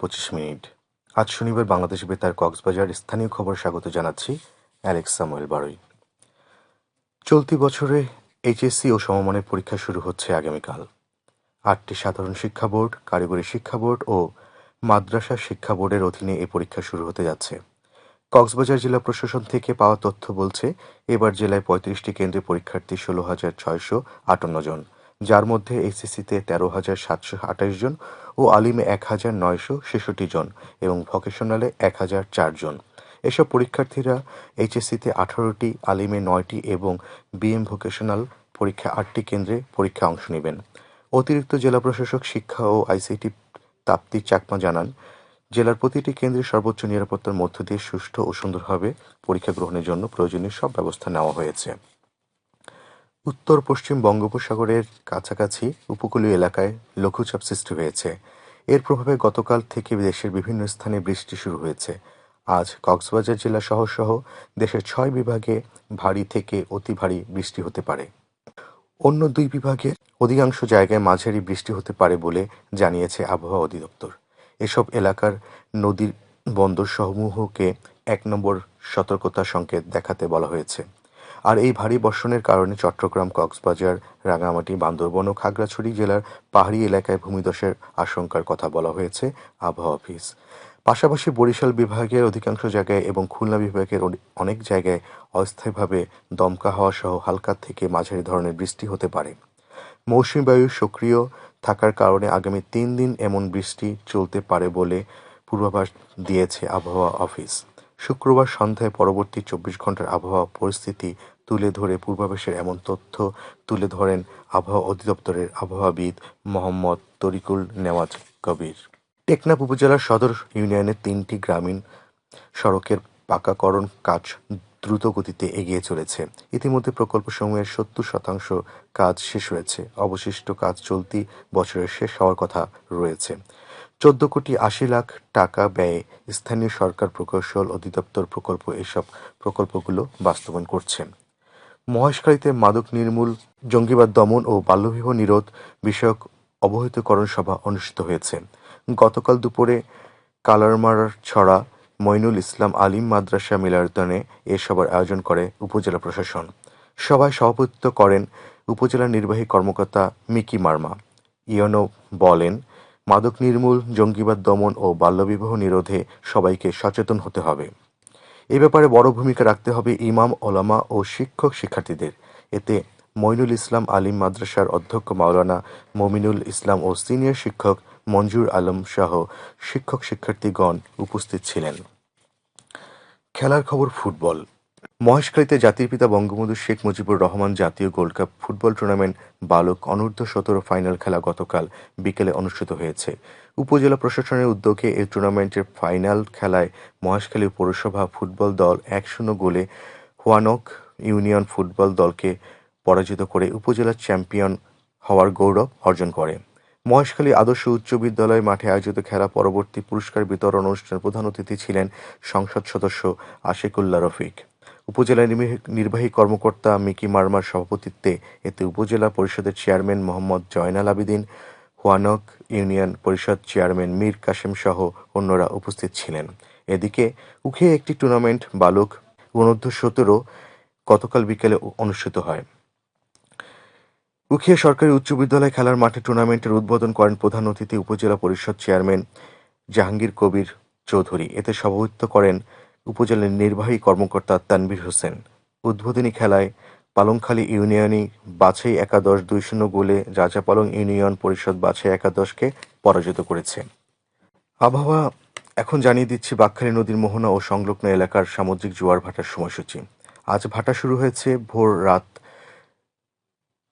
পঁচিশ মিনিট। আজ শনিবার বাংলাদেশ বেতার কক্সবাজার স্থানীয় খবর স্বাগত জানাচ্ছি অ্যালেক্স সামুয়েল বারই। চলতি বছরে এইচএসসি ও সমমানের পরীক্ষা শুরু হচ্ছে আগামীকাল। আটটি সাধারণ শিক্ষা বোর্ড, কারিগরি শিক্ষা বোর্ড ও মাদ্রাসা শিক্ষা বোর্ডের অধীনে এই পরীক্ষা শুরু হতে যাচ্ছে। কক্সবাজার জেলা প্রশাসন থেকে পাওয়া তথ্য বলছে, এবার জেলায় পঁয়ত্রিশটি কেন্দ্রে পরীক্ষার্থী ষোলো হাজার ছয়শো আটান্ন জন। যার মধ্যে এইচএসসিতে তেরো হাজার সাতশো আঠাশ জন ও আলিমে এক হাজার নয়শো ছেষট্টি জন এবং ভকেশনালে এক হাজার চার জন। এসব পরীক্ষার্থীরা এইচএসসিতে আঠারোটি, আলিমে নয়টি এবং বিএম ভোকেশনাল পরীক্ষা আটটি কেন্দ্রে পরীক্ষা অংশ নেবেন। অতিরিক্ত জেলা প্রশাসক, শিক্ষা ও আইসিটি তাপ্তি চাকমা জানান, জেলার প্রতিটি কেন্দ্রে সর্বোচ্চ নিরাপত্তার মধ্য দিয়ে সুষ্ঠু ও সুন্দরভাবে পরীক্ষা গ্রহণের জন্য প্রয়োজনীয় সব ব্যবস্থা নেওয়া হয়েছে। উত্তর পশ্চিম বঙ্গোপসাগরের কাছাকাছি উপকূলীয় এলাকায় লঘুচাপ সৃষ্টি হয়েছে। এর প্রভাবে গতকাল থেকে দেশের বিভিন্ন স্থানে বৃষ্টি শুরু হয়েছে। আজ কক্সবাজার জেলা সহ সহ দেশের ছয় বিভাগে ভারী থেকে অতি ভারী বৃষ্টি হতে পারে। অন্য দুই বিভাগে অধিকাংশ জায়গায় মাঝারি বৃষ্টি হতে পারে বলে জানিয়েছে আবহাওয়া অধিদপ্তর। এসব এলাকার নদীর বন্দর সমূহকে এক নম্বর সতর্কতা সংকেত দেখাতে বলা হয়েছে। আর এই ভারী বর্ষণের কারণে চট্টগ্রাম, কক্সবাজার রাঙামাটি বান্দরবন ও খাগড়াছড়ি জেলার পাহাড়ি এলাকায় ভূমিধসের আশঙ্কার কথা বলা হয়েছে আবহাওয়া অফিস। পাশাপাশি বরিশাল বিভাগের অধিকাংশ জায়গায় এবং খুলনা বিভাগের অনে- অনেক জায়গায় অস্থায়ীভাবে দমকা হওয়া সহ হালকা থেকে মাঝারি ধরনের বৃষ্টি হতে পারে। মৌসুমী বায়ু সক্রিয় থাকার কারণে আগামী তিন দিন এমন বৃষ্টি চলতে পারে বলে পূর্বাভাস দিয়েছে আবহাওয়া অফিস। শুক্রবার সন্ধ্যায় পরবর্তী চব্বিশ ঘণ্টার আবহাওয়া পরিস্থিতি তুলে ধরে পূর্বাভাসের এমন তথ্য তুলে ধরেন আবহাওয়া অধিদপ্তরের আবহাওয়াবিদ মোহাম্মদ তরিকুল নেওয়াজ কবির। টেকনাফ উপজেলার সদর ইউনিয়নের তিনটি গ্রামীণ সড়কের পাকাকরণ কাজ দ্রুত গতিতে এগিয়ে চলেছে। ইতিমধ্যে প্রকল্প প্রকল্পসমূহের সত্তর শতাংশ কাজ শেষ হয়েছে। অবশিষ্ট কাজ চলতি বছরের শেষ হওয়ার কথা রয়েছে। চোদ্দ কোটি আশি লাখ টাকা ব্যয়ে স্থানীয় সরকার প্রকৌশল অধিদপ্তর প্রকল্প এসব প্রকল্পগুলো বাস্তবায়ন করছে। মহেশখালীতে মাদক নির্মূল, জঙ্গিবাদ দমন ও বাল্যবিবাহ নিরোধ বিষয়ক অবহিতকরণ সভা অনুষ্ঠিত হয়েছে। গতকাল দুপুরে কালারমারার ছড়া মইনুল ইসলাম আলিম মাদ্রাসা মিলনায়তনে এ সভার আয়োজন করে উপজেলা প্রশাসন। সভায় সভাপতিত্ব করেন উপজেলা নির্বাহী কর্মকর্তা মিকি মার্মা। ইয়নো বলেন, মাদক নির্মূল, জঙ্গিবাদ দমন ও বাল্যবিবাহ নিরোধে সবাইকে সচেতন হতে হবে। এ ব্যাপারে বড় ভূমিকা রাখতে হবে ইমাম, ওলামা ও শিক্ষক শিক্ষার্থীদের। এতে মইনুল ইসলাম আলিম মাদ্রাসার অধ্যক্ষ মাওলানা মমিনুল ইসলাম ও সিনিয়র শিক্ষক মঞ্জুর আলম সহ শিক্ষক শিক্ষার্থীগণ উপস্থিত ছিলেন। খেলার খবর ফুটবল। মহেশখালীতে জাতির পিতা বঙ্গবন্ধু শেখ মুজিবুর রহমান জাতীয় গোল্ড কাপ ফুটবল টুর্নামেন্ট বালক অনূর্ধ্ব সতেরো ফাইনাল খেলা গতকাল বিকেলে অনুষ্ঠিত হয়েছে। উপজেলা প্রশাসনের উদ্যোগে এই টুর্নামেন্টের ফাইনাল খেলায় মহেশখালী পৌরসভা ফুটবল দল এক শূন্য গোলে হোয়ানক ইউনিয়ন ফুটবল দলকে পরাজিত করে উপজেলা চ্যাম্পিয়ন হওয়ার গৌরব অর্জন করে। মহেশখালী আদর্শ উচ্চ বিদ্যালয় মাঠে আয়োজিত খেলা পরবর্তী পুরস্কার বিতরণ অনুষ্ঠানে প্রধান অতিথি ছিলেন সংসদ সদস্য আশিকুল্লাহ রফিক। উপজেলা নির্বাহী- কর্মকর্তা মিকি মার্মার সভাপতিত্বে এতে উপজেলা পরিষদের চেয়ারম্যান মোহাম্মদ জয়নাল আবেদিন, হোয়ানক ইউনিয়ন পরিষদ চেয়ারম্যান মীর কাশেম সহ অন্যরা উপস্থিত ছিলেন। এদিকে, উখে একটি টুর্নামেন্ট বালক অনূর্ধ্ব সতেরো গতকাল বিকেলে অনুষ্ঠিত হয়। উখিয়া সরকারি উচ্চ বিদ্যালয় খেলার মাঠে টুর্নামেন্টের উদ্বোধন করেন প্রধান অতিথি উপজেলা পরিষদ চেয়ারম্যান জাহাঙ্গীর কবির চৌধুরী। এতে সভাপতিত্ব করেন উপজেলার নির্বাহী কর্মকর্তা তানভীর হোসেন। উদ্বোধনী খেলায় পালংখালী ইউনিয়নই বাছাই একাদশ দুই শূন্য গোলে রাজাপালং ইউনিয়ন পরিষদ বাছাই একাদশকে পরাজিত করেছে। আবহাওয়া এখন জানিয়ে দিচ্ছি বাকখালী নদীর মোহনা ও সংলগ্ন এলাকার সামুদ্রিক জোয়ার ভাটার সময়সূচি। আজ ভাটা শুরু হয়েছে ভোর রাত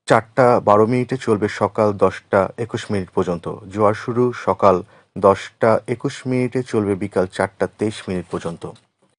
চারটা বারো মিনিটে চলবে সকাল দশটা একুশ মিনিট পর্যন্ত। জোয়ার শুরু সকাল দশটা একুশ মিনিটে চলবে বিকাল চারটা তেইশ মিনিট পর্যন্ত।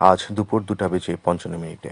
আজ দুপুর দুটা বেজে পঞ্চান্ন মিনিটে।